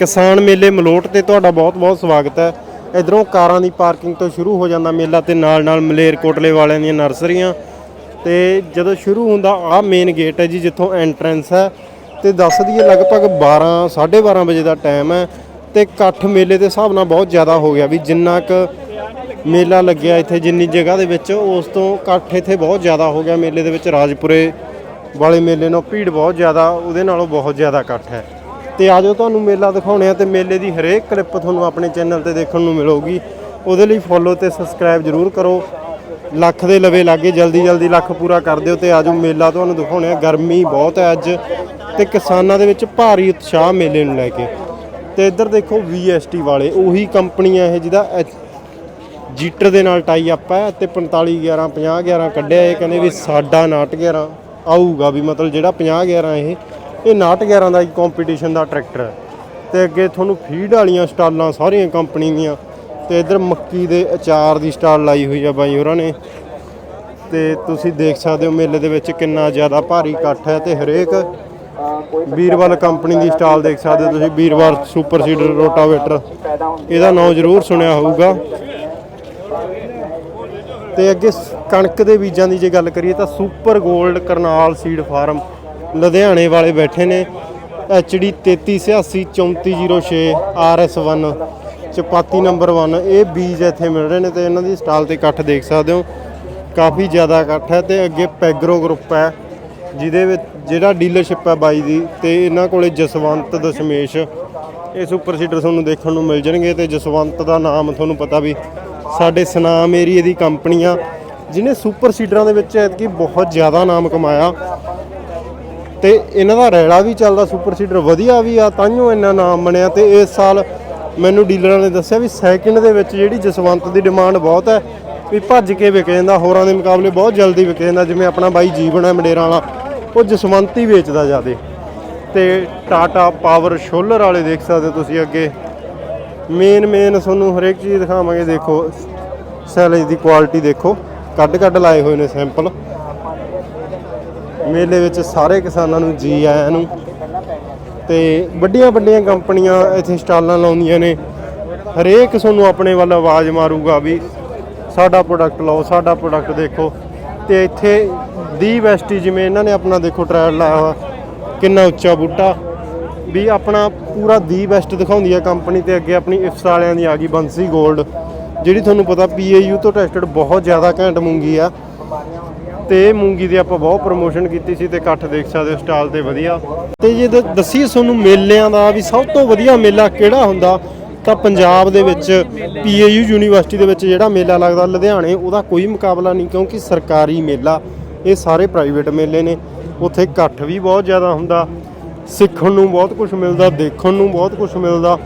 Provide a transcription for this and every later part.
ਕਿਸਾਨ ਮੇਲੇ ਮਲੋਟ ਤੇ ਤੁਹਾਡਾ ਬਹੁਤ-ਬਹੁਤ ਸਵਾਗਤ ਹੈ। ਇਧਰੋਂ ਕਾਰਾਂ ਦੀ ਪਾਰਕਿੰਗ ਤੋਂ ਸ਼ੁਰੂ ਹੋ ਜਾਂਦਾ ਮੇਲਾ ਤੇ ਨਾਲ-ਨਾਲ ਮਲੇਰਕੋਟਲੇ ਵਾਲਿਆਂ ਦੀਆਂ ਨਰਸਰੀਆਂ। ਤੇ ਜਦੋਂ ਸ਼ੁਰੂ ਹੁੰਦਾ, ਆਹ ਮੇਨ ਗੇਟ ਹੈ ਜੀ, ਜਿੱਥੋਂ ਐਂਟਰੈਂਸ ਹੈ। ਤੇ ਦੱਸ ਦਈਏ, ਲਗਭਗ 12 12:30 ਵਜੇ ਦਾ ਟਾਈਮ ਹੈ। ਤੇ ਇਕੱਠ ਮੇਲੇ ਦੇ ਹਿਸਾਬ ਨਾਲ ਬਹੁਤ ਜ਼ਿਆਦਾ ਹੋ ਗਿਆ ਵੀ ਜਿੰਨਾ ਕੁ ਮੇਲਾ ਲੱਗਿਆ ਇੱਥੇ, ਜਿੰਨੀ ਜਗ੍ਹਾ ਦੇ ਵਿੱਚ, ਉਸ ਤੋਂ ਇਕੱਠ ਇੱਥੇ ਬਹੁਤ ਜ਼ਿਆਦਾ ਹੋ ਗਿਆ ਮੇਲੇ ਦੇ ਵਿੱਚ। ਰਾਜਪੁਰੇ ਵਾਲੇ ਮੇਲੇ ਨਾਲੋਂ ਭੀੜ ਬਹੁਤ ਜ਼ਿਆਦਾ, ਉਹਦੇ ਨਾਲੋਂ ਬਹੁਤ ਜ਼ਿਆਦਾ ਇਕੱਠ ਹੈ। ਤੇ ਆਜੋ ਤੁਹਾਨੂੰ ਮੇਲਾ ਦਿਖਾਉਣੇ ਆ ਤੇ ਮੇਲੇ ਦੀ ਹਰੇਕ ਕਲਿੱਪ ਤੁਹਾਨੂੰ ਆਪਣੇ ਚੈਨਲ ਤੇ ਦੇਖਣ ਨੂੰ ਮਿਲੂਗੀ। ਉਹਦੇ ਲਈ ਫੋਲੋ ਤੇ ਸਬਸਕ੍ਰਾਈਬ ਜ਼ਰੂਰ ਕਰੋ। ਲੱਖ ਦੇ ਲਵੇ ਲਾਗੇ, ਜਲਦੀ ਜਲਦੀ ਲੱਖ ਪੂਰਾ ਕਰ ਦਿਓ ਤੇ ਆਜੋ ਮੇਲਾ ਤੁਹਾਨੂੰ ਦਿਖਾਉਣੇ ਆ। ਗਰਮੀ ਬਹੁਤ ਹੈ ਅੱਜ ਤੇ ਕਿਸਾਨਾਂ ਦੇ ਵਿੱਚ ਭਾਰੀ ਉਤਸ਼ਾਹ ਮੇਲੇ ਨੂੰ ਲੈ ਕੇ। ਤੇ ਇੱਧਰ ਦੇਖੋ VST ਵਾਲੇ, ਉਹੀ ਕੰਪਨੀ ਆ ਇਹ ਜਿਹਦਾ ਐਚ- ਜੀਟਰ ਦੇ ਨਾਲ ਟਾਈ ਅਪ ਹੈ ਤੇ 45 11 50 11 ਕੱਢਿਆ ਇਹ, ਕਹਿੰਦੇ ਵੀ ਸਾਡਾ 59 11 ਆਊਗਾ ਵੀ ਮਤਲਬ ਜਿਹੜਾ 50 11 ਇਹ ਇਹ 59 11 ਦਾ ਹੀ ਕੰਪੀਟੀਸ਼ਨ ਦਾ ਟਰੈਕਟਰ ਹੈ। ਤੇ ਅੱਗੇ ਤੁਹਾਨੂੰ ਫੀਡ ਵਾਲੀਆਂ ਸਟਾਲਾਂ ਸਾਰੀਆਂ ਕੰਪਨੀ ਦੀਆਂ। ਤੇ ਇੱਧਰ ਮੱਕੀ ਦੇ ਅਚਾਰ ਦੀ ਸਟਾਲ ਲਾਈ ਹੋਈ ਆ ਬਾਈ ਹੋਰਾਂ ਨੇ। ਤੇ ਤੁਸੀਂ ਦੇਖ ਸਕਦੇ ਹੋ ਮੇਲੇ ਦੇ ਵਿੱਚ ਕਿੰਨਾ ਜ਼ਿਆਦਾ ਭਾਰੀ ਇਕੱਠ ਹੈ ਤੇ ਹਰੇਕ ਵੀਰਵਾਲ ਕੰਪਨੀ ਦੀ ਸਟਾਲ ਦੇਖ ਸਕਦੇ ਹੋ ਤੁਸੀਂ। ਵੀਰਵਾਲ ਸੁਪਰ ਸੀਡਰ ਰੋਟਾਵੇਟਰ ਇਹਦਾ ਨਾਮ ਜ਼ਰੂਰ ਸੁਣਿਆ ਹੋਊਗਾ। ਤੇ ਅੱਗੇ ਕਣਕ ਦੇ ਬੀਜਾਂ ਦੀ ਜੇ ਗੱਲ ਕਰੀਏ ਤਾਂ ਸੁਪਰ 골ਡ ਕਰਨਾਲ ਸੀਡ ਫਾਰਮ ਲੁਧਿਆਣੇ ਵਾਲੇ ਬੈਠੇ ਨੇ। HD 33863406 RS1 ਚਪਾਤੀ ਨੰਬਰ 1 ਇਹ ਬੀਜ ਇੱਥੇ ਮਿਲ ਰਹੇ ਨੇ ਤੇ ਇਹਨਾਂ ਦੀ ਸਟਾਲ ਤੇ ਇਕੱਠ ਦੇਖ ਸਕਦੇ ਹੋ। ਕਾਫੀ ਜ਼ਿਆਦਾ ਇਕੱਠ ਹੈ ਤੇ ਅੱਗੇ ਪੈਗਰੋ ਗਰੁੱਪ ਹੈ, ਜਿਹਦੇ ਵਿੱਚ ਜਿਹੜਾ ਡੀਲਰਸ਼ਿਪ ਹੈ ਬਾਈ ਦੀ ਤੇ ਇਹਨਾਂ ਕੋਲੇ ਜਸਵੰਤ ਦਸ਼ਮੇਸ਼। ਇਹ ਸੁਪਰ ਸੀਡਰ ਤੁਹਾਨੂੰ ਦੇਖਣ ਨੂੰ ਮਿਲ ਜਾਣਗੇ ਤੇ ਜਸਵੰਤ ਦਾ ਨਾਮ ਤੁਹਾਨੂੰ ਪਤਾ ਵੀ ਸਾਡੇ ਸਨਾਮ ਏਰੀਏ ਦੀ ਕੰਪਨੀਆਂ ਆ, ਜਿਹਨੇ ਸੁਪਰ ਸੀਡਰਾਂ ਦੇ ਵਿੱਚ ਐਤਕੀ ਬਹੁਤ ਜ਼ਿਆਦਾ ਨਾਮ ਕਮਾਇਆ। ਤੇ ਇਹਨਾਂ ਦਾ ਰੈਲਾ ਵੀ ਚੱਲਦਾ, ਸੁਪਰ ਸੀਡਰ ਵਧੀਆ ਵੀ ਆ, ਤਾਂਹੀਓ ਇੰਨਾ ਨਾਮ ਬਣਿਆ ਤੇ ਇਸ ਸਾਲ ਮੈਨੂੰ ਡੀਲਰਾਂ ਨੇ ਦੱਸਿਆ ਵੀ ਸੈਕਿੰਡ ਦੇ ਵਿੱਚ ਜਿਹੜੀ ਜਸਵੰਤ ਦੀ ਡਿਮਾਂਡ ਬਹੁਤ ਹੈ, ਵੀ ਭੱਜ ਕੇ ਵਿਕ ਜਾਂਦਾ, ਹੋਰਾਂ ਦੇ ਮੁਕਾਬਲੇ ਬਹੁਤ ਜਲਦੀ ਵਿਕ ਜਾਂਦਾ, ਜਿਵੇਂ ਆਪਣਾ ਬਾਈ ਜੀਵਨ ਹੈ ਮੰਡੇਰਾਂ ਵਾਲਾ, ਉਹ ਜਸਵੰਤ ਹੀ ਵੇਚਦਾ ਜਿਆਦੇ। ਤੇ ਟਾਟਾ ਪਾਵਰ ਸ਼ੋਲਰ ਵਾਲੇ ਦੇਖ ਸਕਦੇ ਹੋ ਤੁਸੀਂ ਅੱਗੇ। ਮੇਨ ਮੇਨ ਤੁਹਾਨੂੰ ਹਰੇਕ ਚੀਜ਼ ਦਿਖਾਵਾਂਗੇ, ਦੇਖੋ ਸੈਲੇਜ ਦੀ ਕੁਆਲਿਟੀ ਦੇਖੋ ਕੱਢ ਕੱਢ ਲਾਏ ਹੋਏ ਨੇ ਸੈਂਪਲ ਮੇਲੇ ਵਿੱਚ ਸਾਰੇ ਕਿਸਾਨਾਂ ਨੂੰ ਜੀ ਆਇਆਂ ਨੂੰ। ਤੇ ਵੱਡੀਆਂ ਵੱਡੀਆਂ ਕੰਪਨੀਆਂ ਇੱਥੇ ਸਟਾਲਾਂ ਲਾਉਂਦੀਆਂ ਨੇ। ਹਰੇਕ ਤੁਹਾਨੂੰ ਆਪਣੇ ਵੱਲ ਆਵਾਜ਼ ਮਾਰੂਗਾ ਵੀ ਸਾਡਾ ਪ੍ਰੋਡਕਟ ਲਓ, ਸਾਡਾ ਪ੍ਰੋਡਕਟ ਦੇਖੋ। ਤੇ ਇੱਥੇ ਦੀ ਵੈਸਟੀ ਜਿਵੇਂ ਇਹਨਾਂ ਨੇ ਆਪਣਾ ਦੇਖੋ ਟ੍ਰਾਇਲ ਲਾਇਆ ਹੋਇਆ ਕਿੰਨਾ ਉੱਚਾ ਬੂਟਾ। ਵੀ ਆਪਣਾ ਪੂਰਾ ਦੀ ਬੈਸਟ ਦਿਖਾਉਂਦੀ ਹੈ ਕੰਪਨੀ ਤੇ ਅੱਗੇ ਆਪਣੀ ਇਫਸ ਵਾਲਿਆਂ ਦੀ ਆ ਗਈ ਬੰਸੀ 골ਡ ਜਿਹੜੀ ਤੁਹਾਨੂੰ ਪਤਾ ਪੀਏਯੂ ਤੋਂ ਟੈਸਟਡ ਬਹੁਤ ਜ਼ਿਆਦਾ ਘੈਂਟ ਮੂੰਗੀ ਆ। ਤੇ ਮੂੰਗੀ ਦੀ ਆਪਾਂ ਬਹੁਤ ਪ੍ਰੋਮੋਸ਼ਨ ਕੀਤੀ ਸੀ ਤੇ ਇਕੱਠ ਦੇਖ ਸਕਦੇ ਹੋ, ਸਟਾਲ ਤੇ ਵਧੀਆ। ਤੇ ਜੇ ਦ- ਦੱਸੀਏ ਤੁਹਾਨੂੰ ਮੇਲਿਆਂ ਦਾ ਵੀ ਸਭ ਤੋਂ ਵਧੀਆ ਮੇਲਾ ਕਿਹੜਾ ਹੁੰਦਾ, ਤਾਂ ਪੰਜਾਬ ਦੇ ਵਿੱਚ ਪੀਏਯੂ ਯੂਨੀਵਰਸਿਟੀ ਦੇ ਵਿੱਚ ਜਿਹੜਾ ਮੇਲਾ ਲੱਗਦਾ ਲੁਧਿਆਣੇ, ਉਹਦਾ ਕੋਈ ਮੁਕਾਬਲਾ ਨਹੀਂ ਕਿਉਂਕਿ ਸਰਕਾਰੀ ਮੇਲਾ, ਇਹ ਸਾਰੇ ਪ੍ਰਾਈਵੇਟ ਮੇਲੇ ਨੇ। ਉੱਥੇ ਇਕੱਠ ਵੀ ਬਹੁਤ ਜ਼ਿਆਦਾ ਹੁੰਦਾ, ਸਿੱਖਣ ਨੂੰ ਬਹੁਤ ਕੁਝ ਮਿਲਦਾ, ਦੇਖਣ ਨੂੰ ਬਹੁਤ ਕੁਝ ਮਿਲਦਾ,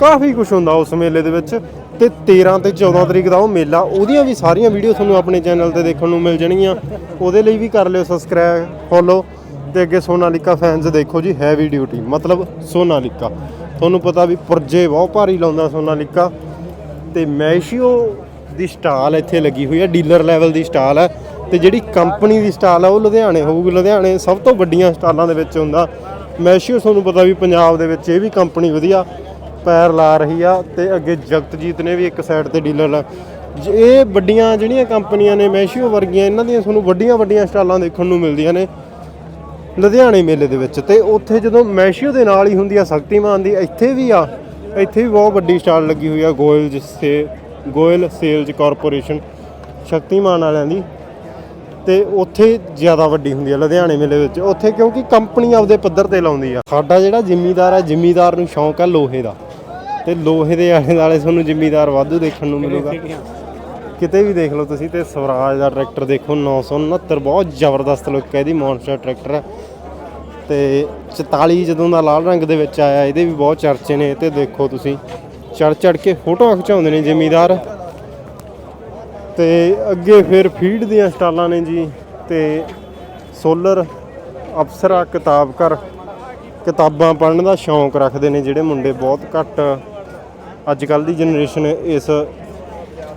ਕਾਫੀ ਕੁਝ ਹੁੰਦਾ ਉਸ ਮੇਲੇ ਦੇ ਵਿੱਚ। ਤੇ 13 ਤੇ 14 ਤਰੀਕ ਦਾ ਉਹ ਮੇਲਾ, ਉਹਦੀਆਂ ਵੀ ਸਾਰੀਆਂ ਵੀਡੀਓ ਤੁਹਾਨੂੰ ਆਪਣੇ ਚੈਨਲ ਤੇ ਦੇਖਣ ਨੂੰ ਮਿਲ ਜਾਣਗੀਆਂ। ਉਹਦੇ ਲਈ ਵੀ ਕਰ ਲਿਓ ਸਬਸਕ੍ਰਾਈਬ ਫੋਲੋ ਤੇ ਅੱਗੇ ਸੋਨਾਲੀਕਾ ਫੈਨਸ ਦੇਖੋ ਜੀ ਹੈਵੀ ਡਿਊਟੀ ਮਤਲਬ ਸੋਨਾਲੀਕਾ। ਤੁਹਾਨੂੰ ਪਤਾ ਵੀ ਪੁਰਜੇ ਬਹੁਤ ਭਾਰੀ ਲਾਉਂਦਾ ਸੋਨਾਲੀਕਾ। ਤੇ ਮੈਸ਼ੀਓ ਦੀ ਸਟਾਲ ਇੱਥੇ ਲੱਗੀ ਹੋਈ ਹੈ, ਡੀਲਰ ਲੈਵਲ ਦੀ ਸਟਾਲ ਹੈ। ਤੇ ਜਿਹੜੀ ਕੰਪਨੀ ਦੀ ਸਟਾਲ ਹੈ, ਉਹ ਲੁਧਿਆਣੇ ਹੋਊਗੀ। ਲੁਧਿਆਣੇ ਸਭ ਤੋਂ ਵੱਡੀਆਂ ਸਟਾਲਾਂ ਦੇ ਵਿੱਚ ਹੁੰਦਾ। ਮੈਸ਼ੀਓ ਤੁਹਾਨੂੰ ਪਤਾ ਵੀ ਪੰਜਾਬ ਦੇ ਵਿੱਚ ਇਹ ਵੀ ਕੰਪਨੀ ਵਧੀਆ। ਪੈਰ ਲਾ ਰਹੀ ਆ ਤੇ ਅੱਗੇ ਜਗਤਜੀਤ ਨੇ ਵੀ ਇੱਕ ਸਾਈਡ ਤੇ ਡੀਲਰ ਲਾ ਜ- ਇਹ ਵੱਡੀਆਂ ਜਿਹੜੀਆਂ ਕੰਪਨੀਆਂ ਨੇ ਮੈਸ਼ੀਓ ਵਰਗੀਆਂ, ਇਹਨਾਂ ਦੀਆਂ ਤੁਹਾਨੂੰ ਵੱਡੀਆਂ ਵੱਡੀਆਂ ਸਟਾਲਾਂ ਦੇਖਣ ਨੂੰ ਮਿਲਦੀਆਂ ਨੇ ਲੁਧਿਆਣੇ ਮੇਲੇ ਦੇ ਵਿੱਚ। ਤੇ ਉੱਥੇ ਜਦੋਂ ਮੈਸ਼ੀਓ ਦੇ ਨਾਲ ਹੀ ਹੁੰਦੀ ਆ ਸ਼ਕਤੀਮਾਨ ਦੀ, ਇੱਥੇ ਵੀ ਆ, ਇੱਥੇ ਵੀ ਬਹੁਤ ਵੱਡੀ ਸਟਾਲ ਲੱਗੀ ਹੋਈ ਆ, ਗੋਇਲ ਜਿਸੇ ਗੋਇਲ ਸੇਲਜ਼ ਕਾਰਪੋਰੇਸ਼ਨ, ਸ਼ਕਤੀਮਾਨ ਵਾਲਿਆਂ ਦੀ। ਤੇ ਉੱਥੇ ਜ਼ਿਆਦਾ ਵੱਡੀ ਹੁੰਦੀ ਆ ਲੁਧਿਆਣੇ ਮੇਲੇ ਵਿੱਚ। ਉੱਥੇ ਕਿਉਂਕਿ ਕੰਪਨੀ ਆਪਦੇ ਪੱਧਰ ਤੇ ਲਾਉਂਦੀ ਆ। ਸਾਡਾ ਜਿਹੜਾ ਜ਼ਿਮੀਦਾਰ ਆ, ਜ਼ਿਮੀਦਾਰ ਨੂੰ ਸ਼ੌਂਕ ਆ ਲੋਹੇ ਦਾ। ਤੇ ਲੋਹੇ ਦੇ ਆਲੇ ਦੁਆਲੇ ਤੁਹਾਨੂੰ ਜ਼ਿਮੀਦਾਰ ਵਾਧੂ ਦੇਖਣ ਨੂੰ ਮਿਲੂਗਾ। ਕਿਤੇ ਵੀ ਦੇਖ ਲਓ ਤੁਸੀਂ ਤੇ ਸਵਰਾਜ ਦਾ ਟਰੈਕਟਰ ਦੇਖੋ 969 ਬਹੁਤ ਜ਼ਬਰਦਸਤ ਲੁੱਕ ਹੈ ਇਹਦੀ ਮੌਨਸਟਰ ਟਰੈਕਟਰ ਹੈ। ਤੇ 44 ਜਦੋਂ ਦਾ ਲਾਲ ਰੰਗ ਦੇ ਵਿੱਚ ਆਇਆ ਇਹਦੇ ਵੀ ਬਹੁਤ ਚਰਚੇ ਨੇ ਤੇ ਦੇਖੋ ਤੁਸੀਂ। ਚੜ ਚੜ ਕੇ ਫੋਟੋਆਂ ਖਿਚਾਉਂਦੇ ਨੇ ਜ਼ਿਮੀਦਾਰ। ਤੇ ਅੱਗੇ ਫਿਰ ਫੀਡ ਦੀਆਂ ਸਟਾਲਾਂ ਨੇ ਜੀ ਤੇ ਸੋਲਰ ਅਪਸਰਾ ਕਿਤਾਬ ਘਰ ਕਿਤਾਬਾਂ ਪੜ੍ਹਨ ਦਾ ਸ਼ੌਂਕ ਰੱਖਦੇ ਨੇ ਜਿਹੜੇ ਮੁੰਡੇ ਬਹੁਤ ਘੱਟ ਅੱਜ ਕੱਲ ਦੀ ਜਨਰੇਸ਼ਨ ਇਸ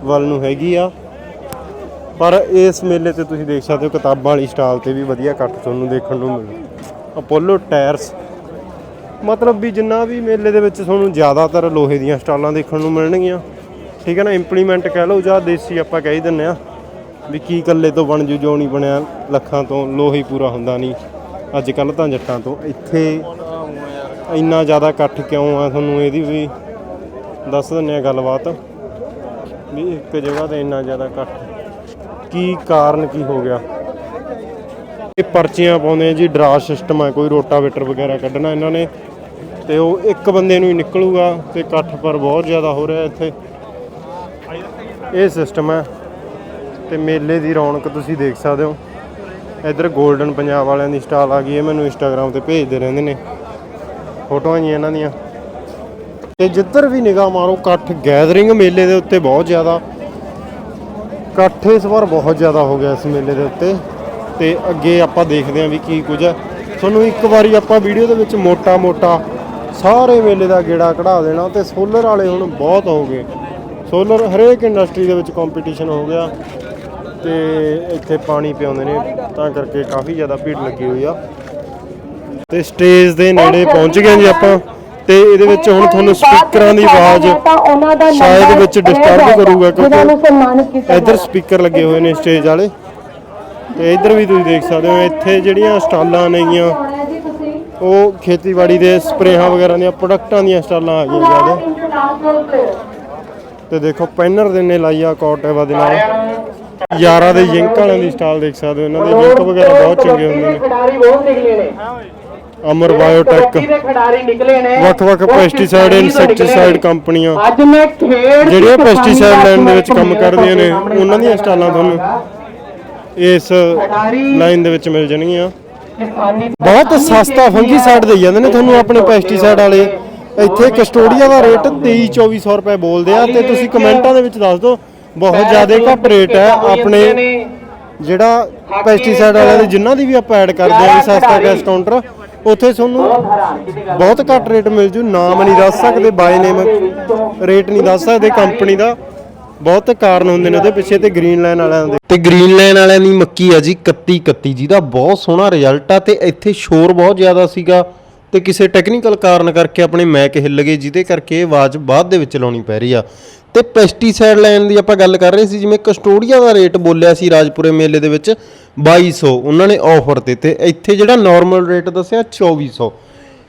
ਵੱਲ ਨੂੰ ਹੈਗੀ ਆ। ਪਰ ਇਸ ਮੇਲੇ ਤੇ ਤੁਸੀਂ ਦੇਖ ਸਕਦੇ ਹੋ ਕਿਤਾਬਾਂ ਵਾਲੀ ਸਟਾਲ ਤੇ ਵੀ ਵਧੀਆ ਇਕੱਠ ਤੁਹਾਨੂੰ ਦੇਖਣ ਨੂੰ ਮਿਲੂ ਅਪੋਲੋ ਟਾਇਰਸ ਮਤਲਬ ਵੀ ਜਿੰਨਾ ਵੀ ਮੇਲੇ ਦੇ ਵਿੱਚ ਤੁਹਾਨੂੰ ਜ਼ਿਆਦਾਤਰ ਲੋਹੇ ਦੀਆਂ ਸਟਾਲਾਂ ਦੇਖਣ ਨੂੰ ਮਿਲਣਗੀਆਂ। ਠੀਕ ਹੈ ਨਾ? ਇੰਪਲੀਮੈਂਟ ਕਹਿ ਲਓ ਜਾਂ ਦੇਸੀ ਆਪਾਂ ਕਹਿ ਹੀ ਦਿੰਨੇ ਆ ਵੀ ਕੀ ਕੱਲੇ ਤੋਂ ਬਣ ਜੂ, ਜੋ ਨਹੀਂ ਬਣਿਆ, ਲੱਖਾਂ ਤੋਂ ਲੋਹੀ ਪੂਰਾ ਹੁੰਦਾ ਨਹੀਂ। ਅੱਜ ਕੱਲ ਤਾਂ ਜੱਟਾਂ ਤੋਂ ਇੱਥੇ ਇੰਨਾ ਜ਼ਿਆਦਾ ਇਕੱਠ ਕਿਉਂ ਆ ਤੁਹਾਨੂੰ ਇਹਦੀ ਵੀ ਦੱਸ ਦਿੰਨੇ ਆ ਗੱਲਬਾਤ ਵੀ ਇੱਕ ਜਗ੍ਹਾ ਤੇ ਇੰਨਾ ਜ਼ਿਆਦਾ ਇਕੱਠ ਕੀ ਕਾਰਨ ਕੀ ਹੋ ਗਿਆ? ਇਹ ਪਰਚੀਆਂ ਪਾਉਂਦੇ ਆ ਜੀ, ਡਰਾ ਸਿਸਟਮ ਹੈ ਕੋਈ ਰੋਟਾਵੇਟਰ ਵਗੈਰਾ ਕੱਢਣਾ ਇਹਨਾਂ ਨੇ। ਤੇ ਉਹ ਇੱਕ ਬੰਦੇ ਨੂੰ ਹੀ ਨਿਕਲੂਗਾ ਤੇ ਇਕੱਠ ਪਰ ਬਹੁਤ ਜ਼ਿਆਦਾ ਹੋ ਰਿਹਾ ਇੱਥੇ। ਇਹ ਸਿਸਟਮ ਹੈ ਤੇ ਮੇਲੇ ਦੀ ਰੌਣਕ ਤੁਸੀਂ ਦੇਖ ਸਕਦੇ ਹੋ। ਇੱਧਰ 골ਡਨ ਪੰਜਾਬ ਵਾਲਿਆਂ ਦੀ ਸਟਾਲ ਆ ਗਈ ਹੈ, ਮੈਨੂੰ ਇੰਸਟਾਗ੍ਰam ਤੇ ਭੇਜਦੇ ਰਹਿੰਦੇ ਨੇ। ਫੋਟੋਆਂ ਜੀ ਇਹਨਾਂ ਦੀਆਂ। ਤੇ ਜਿੱਧਰ ਵੀ ਨਿਗਾਹ ਮਾਰੋ, ਇਕੱਠ ਗੈਦਰਿੰਗ ਮੇਲੇ ਦੇ ਉੱਤੇ ਬਹੁਤ ਜ਼ਿਆਦਾ। ਇਕੱਠ ਇਸ ਵਾਰ ਬਹੁਤ ਜ਼ਿਆਦਾ ਹੋ ਗਿਆ ਇਸ ਮੇਲੇ ਦੇ ਉੱਤੇ। ਤੇ ਅੱਗੇ ਆਪਾਂ ਦੇਖਦੇ ਹਾਂ ਵੀ ਕੀ ਕੁਝ ਹੈ। ਤੁਹਾਨੂੰ ਇੱਕ ਵਾਰੀ ਆਪਾਂ ਵੀਡੀਓ ਦੇ ਵਿੱਚ ਮੋਟਾ-ਮੋਟਾ ਸਾਰੇ ਮੇਲੇ ਦਾ ਗੇੜਾ ਕਢਾ ਦੇਣਾ ਤੇ ਸੋਲਰ ਵਾਲੇ ਹੁਣ ਬਹੁਤ ਹੋ ਗਏ। ਸੋਲਰ ਹਰੇਕ ਇੰਡਸਟਰੀ ਦੇ ਵਿੱਚ ਕੰਪੀਟੀਸ਼ਨ ਹੋ ਗਿਆ ਤੇ ਇੱਥੇ ਪਾਣੀ ਪਿਆਉਂਦੇ ਨੇ, ਤਾਂ ਕਰਕੇ ਕਾਫੀ ਜ਼ਿਆਦਾ ਭੀੜ ਲੱਗੀ ਹੋਈ ਆ। ਤੇ ਸਟੇਜ ਦੇ ਨੇੜੇ ਪਹੁੰਚ ਗਏ ਜੀ ਆਪਾਂ। ਤੇ ਇਹਦੇ ਵਿੱਚ ਹੁਣ ਤੁਹਾਨੂੰ ਸਪੀਕਰਾਂ ਦੀ ਆਵਾਜ਼ ਸ਼ਾਇਦ ਵਿੱਚ ਡਿਸਟਰਬ ਕਰੂਗਾ ਕਿਉਂਕਿ ਇੱਧਰ ਸਪੀਕਰ ਲੱਗੇ ਹੋਏ ਨੇ ਸਟੇਜ ਵਾਲੇ। ਤੇ ਇੱਧਰ ਵੀ ਤੁਸੀਂ ਦੇਖ ਸਕਦੇ ਹੋ ਇੱਥੇ ਜਿਹੜੀਆਂ ਸਟਾਲਾਂ ਨੇਗੀਆਂ ਉਹ ਖੇਤੀਬਾੜੀ ਦੇ ਸਪਰੇਹਾਂ ਵਗੈਰਾ ਦੀਆਂ ਪ੍ਰੋਡਕਟਾਂ ਦੀਆਂ ਸਟਾਲਾਂ ਆ ਗਈਆਂ ਜ਼ਿਆਦਾ। ਤੇ ਦੇਖੋ ਪੈਨਰ ਦੇ ਨੇ ਲਾਈਆ ਕੋਟੇਵਾ ਦੇ ਨਾਲ। ਯਾਰਾਂ ਦੇ ਜਿੰਕ ਵਾਲਿਆਂ ਦੀ ਸਟਾਲ ਦੇਖ ਸਕਦੇ ਹੋ ਇਹਨਾਂ ਦੇ ਜਿੰਕ ਵਗੈਰਾ ਬਹੁਤ ਚੰਗੇ ਹੁੰਦੇ ਨੇ। ਖਿਡਾਰੀ ਬਹੁਤ ਨਿਕਲੇ ਨੇ। ਅਮਰ ਬਾਇਓਟੈਕ ਦੇ ਖਿਡਾਰੀ ਨਿਕਲੇ ਨੇ ਵੱਖ-ਵੱਖ ਪੈਸਟੀਸਾਈਡ ਇਨਸੈਕਟੀਸਾਈਡ। ਕੰਪਨੀਆਂ। ਅੱਜ ਮੈਂ ਖੇਡ ਜਿਹੜੀਆਂ ਪੈਸਟੀਸਾਈਡ ਲਾਈਨ ਦੇ ਵਿੱਚ ਕੰਮ ਕਰਦੀਆਂ ਨੇ ਉਹਨਾਂ ਦੀਆਂ ਸਟਾਲਾਂ ਤੁਹਾਨੂੰ ਇਸ ਲਾਈਨ ਦੇ ਵਿੱਚ ਮਿਲ ਜਾਣਗੀਆਂ। ਬਹੁਤ ਸਸਤਾ ਫੰਗੀਸਾਈਡ ਦੇ ਜਾਂਦੇ ਨੇ ਤੁਹਾਨੂੰ ਆਪਣੇ ਪੈਸਟੀਸਾਈਡ ਵਾਲੇ। ਇੱਥੇ ਕਸਟੋਡੀਆ ਦਾ ਰੇਟ 23 2400 ਰੁਪਏ ਬੋਲਦੇ ਆ ਤੇ ਤੁਸੀਂ ਕਮੈਂਟਾਂ ਦੇ ਵਿੱਚ ਦੱਸ ਦਿਓ ਬਹੁਤ ਜ਼ਿਆਦਾ ਘੱਟ ਰੇਟ ਹੈ ਆਪਣੇ ਜਿਹੜਾ ਪੈਸਟੀਸਾਈਡ ਵਾਲਿਆਂ ਦੇ ਜਿਨ੍ਹਾਂ ਦੀ ਵੀ ਆਪਾਂ ਐਡ ਕਰਦੇ ਆ ਸਸਤਾ ਗੈਸ ਕਾਊਂਟਰ ਉੱਥੇ ਤੁਹਾਨੂੰ ਬਹੁਤ ਘੱਟ ਰੇਟ ਮਿਲ ਜੂ, ਨਾਮ ਨਹੀਂ ਦੱਸ ਸਕਦੇ ਬਾਈ ਨੇਮ ਰੇਟ ਨਹੀਂ ਦੱਸ ਸਕਦੇ ਕੰਪਨੀ ਦਾ। ਬਹੁਤ ਕਾਰਨ ਹੁੰਦੇ ਨੇ ਉਹਦੇ ਪਿੱਛੇ ਤੇ ਗ੍ਰੀਨ ਲਾਈਨ ਵਾਲਿਆਂ ਦੇ। ਤੇ ਗ੍ਰੀਨ ਲਾਈਨ ਵਾਲਿਆਂ ਦੀ ਮੱਕੀ ਆ ਜੀ 31 31 ਜਿਹਦਾ ਬਹੁਤ ਸੋਹਣਾ ਰਿਜ਼ਲਟ ਆ ਤੇ ਇੱਥੇ ਸ਼ੋਰ ਬਹੁਤ ਜ਼ਿਆਦਾ ਸੀਗਾ। ਤੇ ਕਿਸੇ ਟੈਕਨੀਕਲ ਕਾਰਨ ਕਰਕੇ ਆਪਣੇ ਮੈਕ ਹਿੱਲ ਗਏ, ਜਿਹਦੇ ਕਰਕੇ ਇਹ ਆਵਾਜ਼ ਬਾਅਦ ਦੇ ਵਿੱਚ ਲਾਉਣੀ ਪੈ ਰਹੀ ਆ। ਤੇ ਪੈਸਟੀਸਾਈਡ ਲੈਣ ਦੀ ਆਪਾਂ ਗੱਲ ਕਰ ਰਹੇ ਸੀ, ਜਿਵੇਂ ਕਸਟੋਡੀਆ ਦਾ ਰੇਟ ਬੋਲਿਆ ਸੀ ਰਾਜਪੁਰੇ ਮੇਲੇ ਦੇ ਵਿੱਚ 2200 ਉਹਨਾਂ ਨੇ ਆਫਰ ਤੇ ਤੇ ਇੱਥੇ ਜਿਹੜਾ ਨਾਰਮਲ ਰੇਟ ਦੱਸਿਆ 2400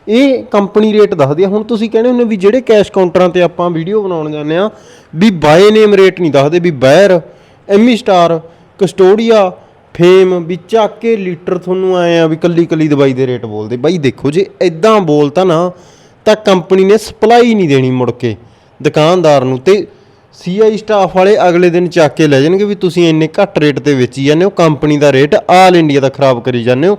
ਇਹ ਕੰਪਨੀ ਰੇਟ ਦੱਸਦੀ ਆ। ਹੁਣ ਤੁਸੀਂ ਕਹਿੰਦੇ ਹੁੰਦੇ ਵੀ ਜਿਹੜੇ ਕੈਸ਼ ਕਾਊਂਟਰਾਂ ਤੇ ਆਪਾਂ ਵੀਡੀਓ ਬਣਾਉਣ ਜਾਂਦੇ ਆ ਵੀ ਬਾਏ ਨੇਮ ਰੇਟ ਨਹੀਂ ਦੱਸਦੇ, ਵੀ ਬੈਰ ਐਮੀ ਸਟਾਰ ਕਸਟੋਡੀਆ ਫੇਮ ਵੀ ਚੱਕ ਕੇ ਲੀਟਰ ਤੁਹਾਨੂੰ ਆਏ ਆ ਵੀ ਕੱਲੀ ਕੱਲੀ ਦਵਾਈ ਦੇ ਰੇਟ ਬੋਲਦੇ। ਬਾਈ ਦੇਖੋ, ਜੇ ਇਦਾਂ ਬੋਲਤਾ ਨਾ, ਤਾਂ ਕੰਪਨੀ ਨੇ ਸਪਲਾਈ ਨਹੀਂ ਦੇਣੀ ਮੁੜ ਕੇ ਦੁਕਾਨਦਾਰ ਨੂੰ। ਤੇ ਸੀਆਈ ਸਟਾਫ ਵਾਲੇ ਅਗਲੇ ਦਿਨ ਚੱਕ ਕੇ ਲੈ ਜਾਣਗੇ ਵੀ ਤੁਸੀਂ ਇੰਨੇ ਘੱਟ ਰੇਟ ਤੇ ਵੇਚੀ ਜਾਂਦੇ ਹੋ ਕੰਪਨੀ ਦਾ ਰੇਟ ਆਲ ਇੰਡੀਆ ਦਾ ਖਰਾਬ ਕਰੀ ਜਾਂਦੇ ਹੋ।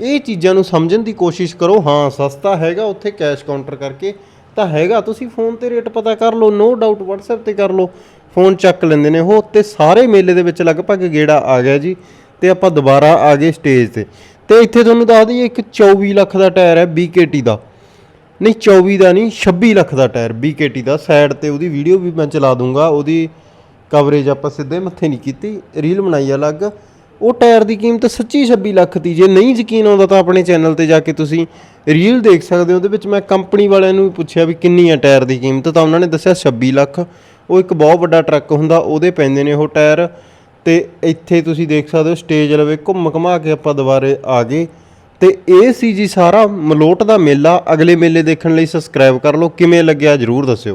ਇਹ ਚੀਜ਼ਾਂ ਨੂੰ ਸਮਝਣ ਦੀ ਕੋਸ਼ਿਸ਼ ਕਰੋ। ਹਾਂ, ਸਸਤਾ ਹੈਗਾ, ਉੱਥੇ ਕੈਸ਼ ਕਾਊਂਟਰ ਕਰਕੇ ਤਾਂ ਹੈਗਾ। ਤੁਸੀਂ ਫੋਨ ਤੇ ਰੇਟ ਪਤਾ ਕਰ ਲਓ ਨੋ ਡਾਊਟ WhatsApp ਤੇ ਕਰ ਲਓ। ਫੋਨ ਚੱਕ ਲੈਂਦੇ ਨੇ ਉਹ, ਤੇ ਸਾਰੇ ਮੇਲੇ ਦੇ ਵਿੱਚ ਲਗਭਗ ਗੇੜਾ ਆ ਗਿਆ ਜੀ, ਤੇ ਆਪਾਂ ਦੁਬਾਰਾ ਆ ਗਏ ਸਟੇਜ ਤੇ। ਤੇ ਇੱਥੇ ਤੁਹਾਨੂੰ ਦੱਸ ਦਈਏ, ਇੱਕ 24 ਲੱਖ ਦਾ ਟਾਇਰ ਹੈ BKT ਦਾ। ਨਹੀਂ 24 ਦਾ ਨਹੀਂ 26 ਲੱਖ ਦਾ ਟਾਇਰ BKT ਦਾ। ਸਾਈਡ ਤੇ ਉਹਦੀ ਵੀਡੀਓ ਵੀ ਮੈਂ ਚਲਾ ਦੂੰਗਾ। ਉਹਦੀ ਕਵਰੇਜ ਆਪਾਂ ਸਿੱਧੇ ਮੱਥੇ ਨਹੀਂ ਕੀਤੀ। ਰੀਲ ਬਣਾਈ ਅਲੱਗ। ਉਹ ਟਾਇਰ ਦੀ ਕੀਮਤ ਸੱਚੀ 26 ਲੱਖ ਦੀ। ਜੇ ਨਹੀਂ ਯਕੀਨ ਆਉਂਦਾ ਤਾਂ ਆਪਣੇ ਚੈਨਲ ਤੇ ਜਾ ਕੇ ਤੁਸੀਂ ਰੀਲ ਦੇਖ ਸਕਦੇ ਹੋ। ਉਹਦੇ ਵਿੱਚ ਮੈਂ ਕੰਪਨੀ ਵਾਲਿਆਂ ਨੂੰ ਵੀ ਪੁੱਛਿਆ ਵੀ ਕਿੰਨੀ ਹੈ ਟਾਇਰ ਦੀ ਕੀਮਤ। ਤਾਂ ਉਹਨਾਂ ਨੇ ਦੱਸਿਆ 26 ਲੱਖ। ਉਹ ਇੱਕ ਬਹੁਤ ਵੱਡਾ ਟਰੱਕ ਹੁੰਦਾ, ਉਹਦੇ ਪੈਂਦੇ ਨੇ ਉਹ ਟਾਇਰ। ਤੇ ਇੱਥੇ ਤੁਸੀਂ ਦੇਖ ਸਕਦੇ ਹੋ ਸਟੇਜ ਲਵੇ ਘੁੰਮ ਘਮਾ ਕੇ ਆਪਾਂ ਦੁਬਾਰੇ ਆ ਗਏ। ਤੇ ਇਹ ਸੀ ਜੀ ਸਾਰਾ ਮਲੋਟ ਦਾ ਮੇਲਾ। ਅਗਲੇ ਮੇਲੇ ਦੇਖਣ ਲਈ ਸਬਸਕ੍ਰਾਈਬ ਕਰ ਲਓ। ਕਿਵੇਂ ਲੱਗਿਆ ਜਰੂਰ ਦੱਸਿਓ।